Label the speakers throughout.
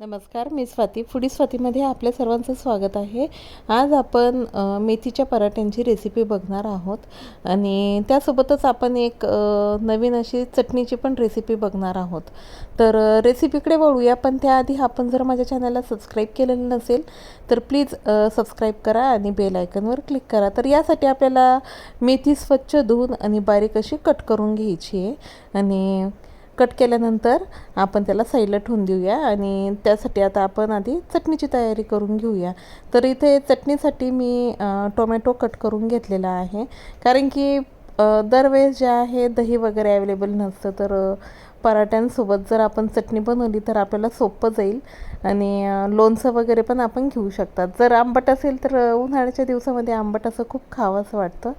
Speaker 1: नमस्कार मी स्वाती. फुडी स्वातीमध्ये आपल्या सर्वांचं स्वागत आहे. आज आपण मेथीच्या पराठ्यांची रेसिपी बघणार आहोत. आणि त्यासोबतच आपण एक नवीन अशी चटणीची पण रेसिपी बघणार आहोत. तर रेसिपीकडे वळूया पण त्याआधी आपण जर माझ्या चॅनलला सबस्क्राईब केलेलं नसेल तर प्लीज सबस्क्राईब करा आणि बेल आयकनवर क्लिक करा. तर यासाठी आपल्याला मेथी स्वच्छ धुवून आणि बारीक अशी कट करून घ्यायची आहे. आणि कट केल्यानंतर आपण त्याला साईडला ठेवून देऊया आणि त्यासाठी आता आपण आधी चटणीची तयारी करून घेऊया. तर इथे चटणीसाठी मी टोमॅटो कट करून घेतलेला आहे. कारण की दरवेळेस जे आहे दही वगैरे अवेलेबल नसतं तर पराठ्यांसोबत जर आपण चटणी बनवली तर आपल्याला सोपं जाईल. आणि लोणचं वगैरे पण आपण घेऊ शकतात. जर आंबट असेल तर उन्हाळ्याच्या दिवसामध्ये आंबट असं खूप खावंसं वाटतं.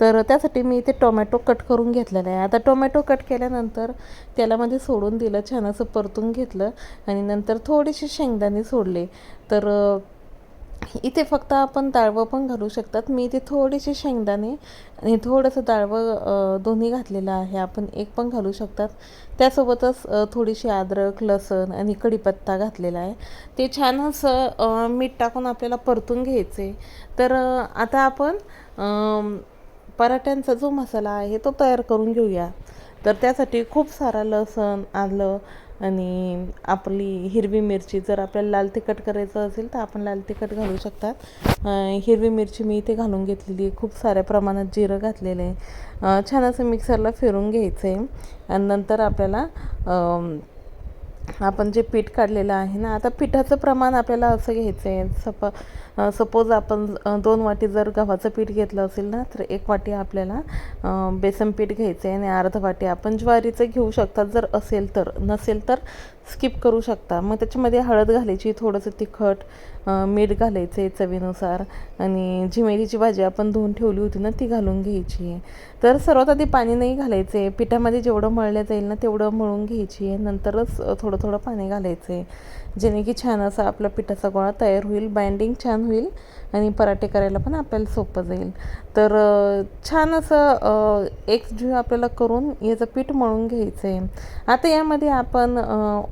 Speaker 1: तर त्यासाठी मी इथे टोमॅटो कट करून घेतलेला आहे. आता टोमॅटो कट केल्यानंतर त्याला मध्ये सोडून दिलं छान असं परतून घेतलं आणि नंतर थोडेसे शेंगदाणे सोडले. तर इथे फक्त आपण डाळवं पण घालू शकतात. मी इथे थोडेसे शेंगदाणे आणि थोडंसं डाळवं दोन्ही घातलेलं आहे. आपण एक पण घालू शकतात. त्यासोबतच थोडीशी अद्रक लसण आणि कढीपत्ता घातलेला आहे. ते छान असं मीठ टाकून आपल्याला परतून घ्यायचे तर आता आपण पराठ्यांचा जो मसाला आहे तो तयार करून घेऊया. तर त्यासाठी खूप सारा लसण आलं आणि आपली हिरवी मिरची जर आपल्याला लाल तिखट करायचं असेल तर आपण लाल तिखट घालू शकतात. हिरवी मिरची मी इथे घालून घेतलेली आहे. खूप साऱ्या प्रमाणात जिरं घातलेलं आहे. छान असं मिक्सरला फिरून घ्यायचं आहे. आणि नंतर आपल्याला आपण जे पीठ काढलेलं आहे ना आता पिठाचं प्रमाण आपल्याला असं घ्यायचं आहे सप सपोज आपण दोन वाटी जर गव्हाचं पीठ घेतलं असेल ना तर एक वाटी आपल्याला बेसन पीठ घ्यायचं आहे आणि अर्ध वाटी आपण ज्वारीचं घेऊ शकतात. जर असेल तर नसेल तर स्किप करू शकता. मग त्याच्यामध्ये हळद घालायची थोडंसं तिखट मीठ मीठ घालायचे चवीनुसार. आणि जी मेथीची भाजी आपण धुवून ठेवली होती ना ती घालून घ्यायची. आहे तर सर्वात आधी पाणी नाही घालायचे. पिठामध्ये जेवढं मळलं जाईल ना तेवढं मळून घ्यायची. आहे नंतरच थोडं थोडं पाणी घालायचे. जेणे की छान असा आपला पिठाचा गोळा तयार होईल बाइंडिंग छान होईल आणि पराठे करायला पण आपल्याला सोपं जाईल. तर छान असं एक जीव आपल्याला करून याचं पीठ मळून घ्यायचं आहे आता यामध्ये आपण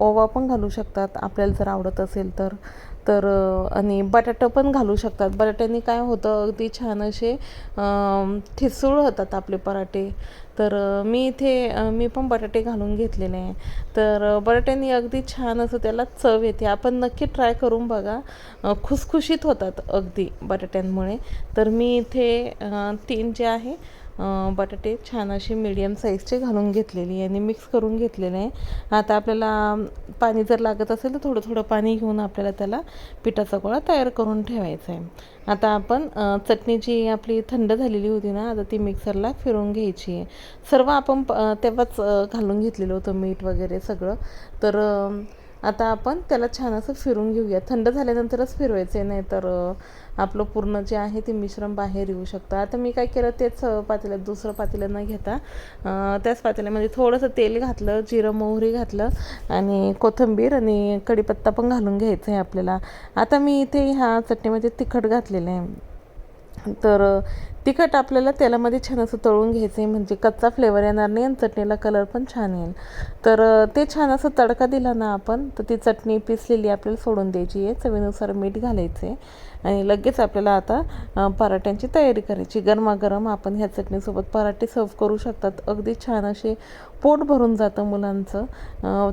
Speaker 1: ओवा पण घालू शकतात आपल्याला जर आवडत असेल तर. तर आणि बटाटा पण घालू शकतात. बटाट्याने काय होतं अगदी छान असे ठिसूळ होतात आपले पराठे. तर मी इथे मी पण बटाटे घालून घेतलेले आहे. तर बटाट्याने अगदी छान असं त्याला चव येते. आपण नक्की ट्राय करून बघा. खुसखुशीत होतात अगदी बटाट्यांमुळे. तर मी इथे तीन जे आहे बटाटे छान असे मीडियम साईजचे घालून घेतलेली आहे. आणि मिक्स करून घेतलेले आहे. आता आपल्याला पाणी जर लागत असेल तर थोडं थोडं पाणी घेऊन आपल्याला त्याला पिठाचा गोळा तयार करून ठेवायचा आहे. आता आपण चटणी जी आपली थंड झालेली होती ना आता ती मिक्सरला फिरून घ्यायची आहे. सर्व आपण प- तेव्हाच घालून घेतलेलं होतं मीठ वगैरे सगळं. तर आता आपण त्याला छान असं फिरून घेऊया. थंड झाल्यानंतरच फिरवायचं आहे नाही तर आपलं पूर्ण जे आहे ते मिश्रण बाहेर येऊ शकतं. आता मी काय केलं तेच पातेल्यात दुसरं पातेलं न घेता त्याच पातेल्यामध्ये म्हणजे थोडंसं तेल घातलं जिरं मोहरी घातलं आणि कोथिंबीर आणि कढीपत्ता पण घालून घ्यायचा आहे आपल्याला. आता मी इथे ह्या चटणीमध्ये तिखट घातलेलं आहे. तर तिखट आपल्याला तेलामध्ये छान असं तळून घ्यायचं आहे. म्हणजे कच्चा फ्लेवर येणार नाही आणि चटणीला कलर पण छान येईल. तर ते छान असं तडका दिला ना आपण तर ती चटणी पिसलेली आपल्याला सोडून द्यायची आहे. चवीनुसार मीठ घालायचं आहे आणि लगेच आपल्याला आता पराठ्यांची तयारी करायची. गरमागरम आपण ह्या चटणीसोबत पराठे सर्व करू शकतात. अगदी छान असे पोट भरून जातं मुलांचं.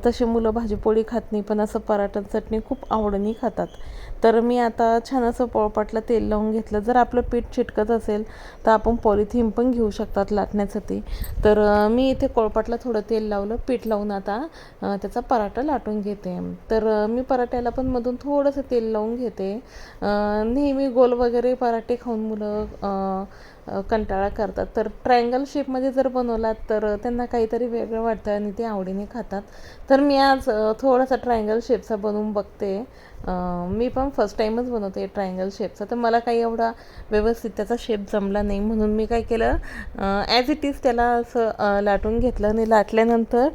Speaker 1: तसे मुलं भाजीपोळी खात नाही पण असं पराठा चटणी खूप आवडीने खातात. तर मी आता छान असं पोळपाटला तेल लावून घेतलं. जर आपलं पीठ चिटकत असेल तर आपण पॉलिथिन पण घेऊ शकतात लाटण्यासाठी. तर मी इथे कोळपाटला थोडं तेल लावलं पीठ लावून आता त्याचा पराठा लाटून घेते. तर मी पराठ्याला पण मधून थोडंसं तेल लावून घेते. नेहमी गोल वगैरे पराठे खाऊन मुलं कंटाळा करतात. तर ट्रायंगल शेपमध्ये जर बनवलात तर त्यांना काहीतरी वेगळं वाटतं आणि ते आवडीने खातात. तर मी आज थोडासा ट्रायंगल शेपचा बनवून बघते. मी पण फर्स्ट टाईमच बनवते ट्रायंगल शेपचा. तर मला काही एवढा व्यवस्थित त्याचा शेप जमला नाही. म्हणून मी काय केलं ॲज इट इज त्याला असं लाटून घेतलं आणि लाटल्यानंतर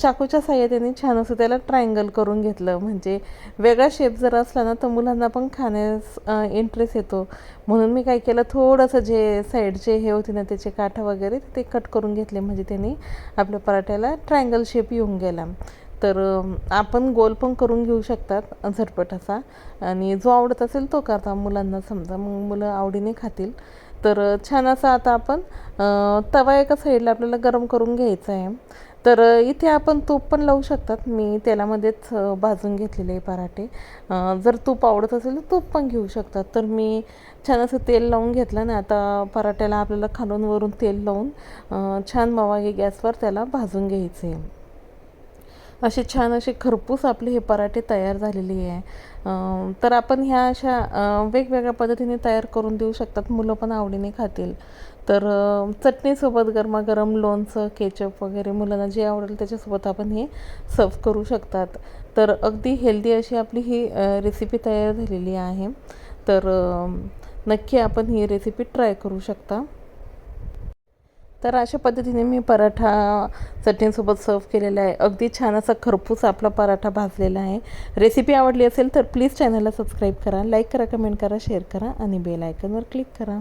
Speaker 1: चाकूच्या साह्याने छान असं त्याला ट्रायंगल करून घेतलं. म्हणजे वेगळा शेप जर असला ना तर मुलांना पण खाण्यास इंटरेस्ट येतो. म्हणून मी काय केलं थोडंसं जे साईडचे हे होते ना त्याचे काठं वगैरे ते कट करून घेतले. म्हणजे त्यांनी आपल्या पराठ्याला ट्रायंगल शेप येऊन गेला. तर आपण गोल पण करून घेऊ शकतात झटपट असा. आणि जो आवडत असेल तो करता. मुलांना समजा मग मुलं आवडीने खातील. तर छान असा आता आपण तवा एका साईडला आपल्याला गरम करून घ्यायचा आहे. तर इथे आपण तूप पण लावू शकतात. मी तेलामध्येच भाजून घेतलेले पराठे. जर तूप आवडत असेल तर तूप पण घेऊ शकतात. तर मी छान असं तेल लावून घेतलं ना आता पराठ्याला आपल्याला खालून वरून तेल लावून छान मवागे गॅसवर त्याला भाजून घ्यायचे आहे असे छान असे खरपूस आपले हे पराठे तयार झालेले आहे. तर आपण ह्या अशा वेगवेगळ्या पद्धतीने तयार करून देऊ शकतात. मुलं पण आवडीने खातील. तर चटणीसोबत गरमागरम लोणचं केचप वगैरे मुलांना जे आवडेल त्याच्यासोबत आपण हे सर्व करू शकतात. तर अगदी हेल्दी अशी आपली ही रेसिपी तयार झालेली आहे. तर नक्की आपण ही रेसिपी ट्राय करू शकता. तर अशा पद्धतीने मी पराठा चटणीसोबत सर्व केलेला आहे. अगदी छान असा खरपूस आपला पराठा भाजलेला आहे. रेसिपी आवडली असेल तर प्लीज चॅनलला सबस्क्राईब करा लाईक करा कमेंट करा शेअर करा आणि बेल आयकनवर क्लिक करा.